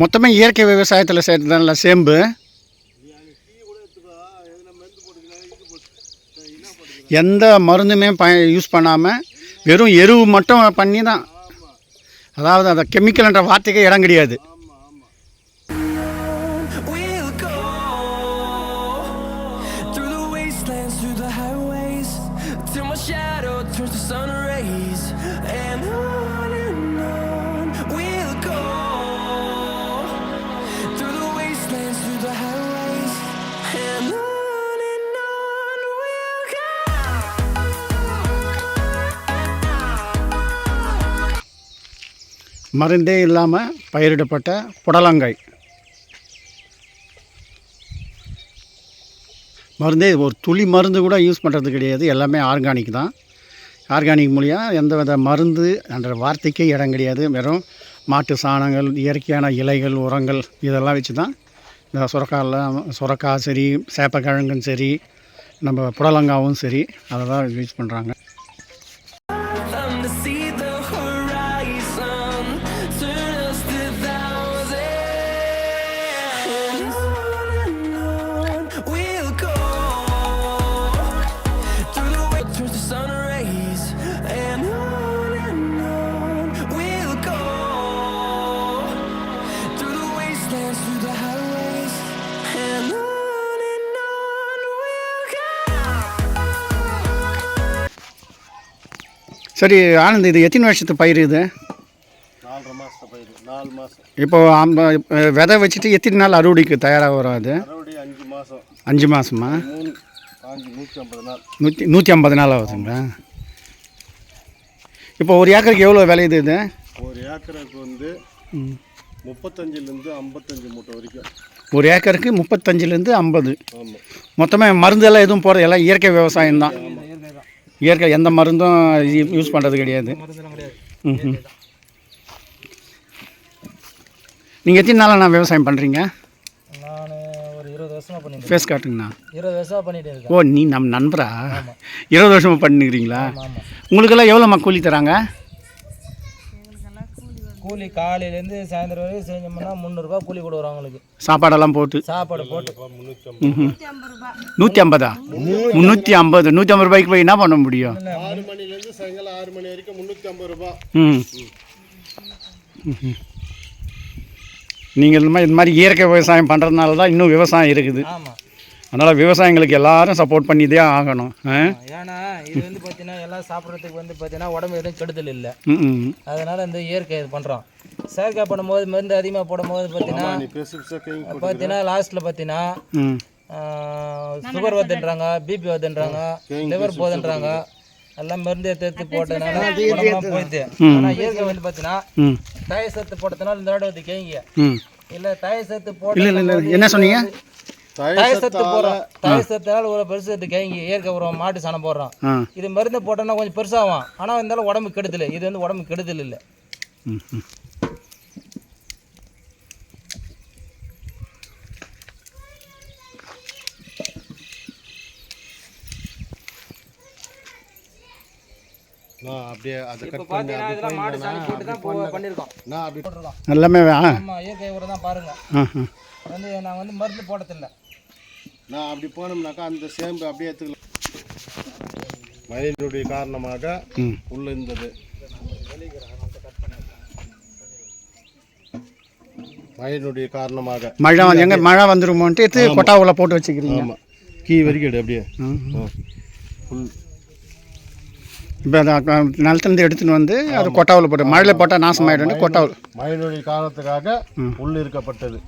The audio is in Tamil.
மொத்தமே இயற்கை விவசாயத்தில் சேர்த்துதான்ல சேம்பு. எந்த மருந்துமே ப யூஸ் பண்ணாமல் வெறும் எருவு மட்டும் பண்ணி தான் அதாவது அந்த கெமிக்கல்ன்ற வார்த்தைக்கே இடம் கிடையாது. The turns to sun. மருந்தே இல்லாமல் பயிரிடப்பட்ட புடலங்காய். மருந்தே ஒரு துளி மருந்து கூட யூஸ் பண்ணுறது கிடையாது. எல்லாமே ஆர்கானிக் தான். ஆர்கானிக் மூலியாக எந்த வித மருந்து என்ற வார்த்தைக்கே இடம் கிடையாது. வெறும் மாட்டு சாணங்கள் இயற்கையான இலைகள் உரங்கள் இதெல்லாம் வச்சு தான் இந்த சுரக்காயெல்லாம் சுரக்காய் சரி சேப்பக்கிழங்கும் சரி நம்ம புடலங்காவும் சரி அதை தான் யூஸ் பண்ணுறாங்க சரி ஆனந்த் இது எத்தனை வருஷத்து பயிர் இது? நாலரை மாதம் பயிர். நாலு மாதம் இப்போ விதை வச்சுட்டு எத்தனை நாள் அறுவடைக்கு தயாராக வரும் அது? அஞ்சு மாதம் அஞ்சு நூற்றி ஐம்பது நாள். நூற்றி நூற்றி ஐம்பது நாள் ஆகுதுங்களா? இப்போ ஒரு ஏக்கருக்கு எவ்வளோ விளையுது இது ஒரு ஏக்கருக்கு வந்து முப்பத்தஞ்சிலேருந்து ஐம்பத்தஞ்சு மூட்டை வரைக்கும். ஒரு ஏக்கருக்கு முப்பத்தஞ்சுலேருந்து ஐம்பது. மொத்தமாக மருந்தெல்லாம் எதுவும் போகிறது எல்லாம் இயற்கை விவசாயம் தான் இயற்கை எந்த மருந்தும் யூஸ் பண்ணுறது கிடையாது. ம் நீங்கள் எத்தனை நாளாக நான் விவசாயம் பண்ணுறீங்க ஃபேஸ் காட்டுங்கண்ணா. இருபது வருஷமாக பண்ணிட்டு ஓ நீ நம்ம நண்பரா? இருபது வருஷமாக பண்ணிக்கிறீங்களா உங்களுக்கெல்லாம் எவ்வளோம்மா கூலி தராங்க? கூலி காலையிலேருந்து சாயந்தரம் வரைக்கும் செஞ்சோம்னா முந்நூறுரூபா கூலி கொடுக்குறோம் அவங்களுக்கு. சாப்பாடெல்லாம் போட்டு. சாப்பாடு போட்டு. நூற்றி ஐம்பதா முந்நூற்றி ஐம்பது நூற்றி ஐம்பது. ரூபாய்க்கு போய் என்ன பண்ண முடியும்? ஆறு மணிலேருந்து சாயங்காலம் ஆறு மணி வரைக்கும் முந்நூற்றி ஐம்பது ரூபா. ம். நீங்கள் இந்த மாதிரி இந்த மாதிரி இயற்கை விவசாயம் பண்ணுறதுனால தான் இன்னும் விவசாயம் இருக்குது. ஆமாம் அதனால் விவசாயிங்களுக்கு எல்லாரும் சப்போர்ட் பண்ணிதே ஆகணும். ஆ? ஏன்னா இது வந்து பார்த்தீங்கன்னா எல்லாம் சாப்பிட்றதுக்கு வந்து பார்த்தீங்கன்னா உடம்பு எதுவும் கெடுதல் இல்லை. அதனால் இந்த இயற்கை இது பண்ணுறோம் செயற்கை பண்ணும்போது மருந்து அதிகமாக போடும்போது பார்த்தீங்கன்னா பார்த்தீங்கன்னா லாஸ்ட்டில் பார்த்தீங்கன்னா ம். சுகர் வருதுன்றாங்க பிபி வருதுன்றாங்க லிவர் போதுன்றாங்க எல்லாம் மருந்து எடுத்து எடுத்து போட்டதுனால போயிடுது. ஆனால் இயற்கை வந்து பார்த்தீங்கன்னா ம். தய சத்து போட்டதுனால இந்த தடவை வந்து கேங்க ம். இல்லை தய சத்து இல்லை போட்டு என்ன சொன்னீங்க? தய சத்து போடுறோம் தய சத்தால ஒரு பெருசு எடுத்து கேங்கி இயற்கை உரம் மாட்டு சாணம் போடுறோம். இது மருந்து போட்டோம்னா கொஞ்சம் பெருசாகும். ஆனால் இருந்தாலும் உடம்பு கெடுதல் இது வந்து உடம்பு கெடுதல் இல்லை. நான் அப்படியே அதை இப்போ கட் பண்ணி பார்த்தீங்கன்னா இதெல்லாம் மாட்டு சாணி போட்டு தான் போ- பண்ணியிருக்கோம் நான் அப்படி போட்டுருக்கோம் எல்லாமே ஆமாம் இயற்கை உரம் தான் பாருங்க. ஆ ஆ. வந்து நாங்கள் வந்து மருந்து போட்டதில்லை. நான் அப்படி போனோம்னாக்கா அந்த சேம்பு அப்படியே எடுத்துக்கலாம். மழையினுடைய காரணமாக உள்ள இருந்தது. மழையினுடைய காரணமாக. மழை வந்து எங்கே? மழை வந்துருமோன்ட்டு கொட்டாவில் போட்டு வச்சுக்கிறீங்க. ஆமாம் கீ வரைக்கும் எடு அப்படியே. ம். ஃபுல் இப்போ அதை நிலத்துலேருந்து எடுத்துன்னு வந்து அது கொட்டாவில் போட்டு மழையில் போட்டால் நாசமாயிடும் கொட்டாவில். மழையினுடைய காரணத்துக்காக உள்ள இருக்கப்பட்டது.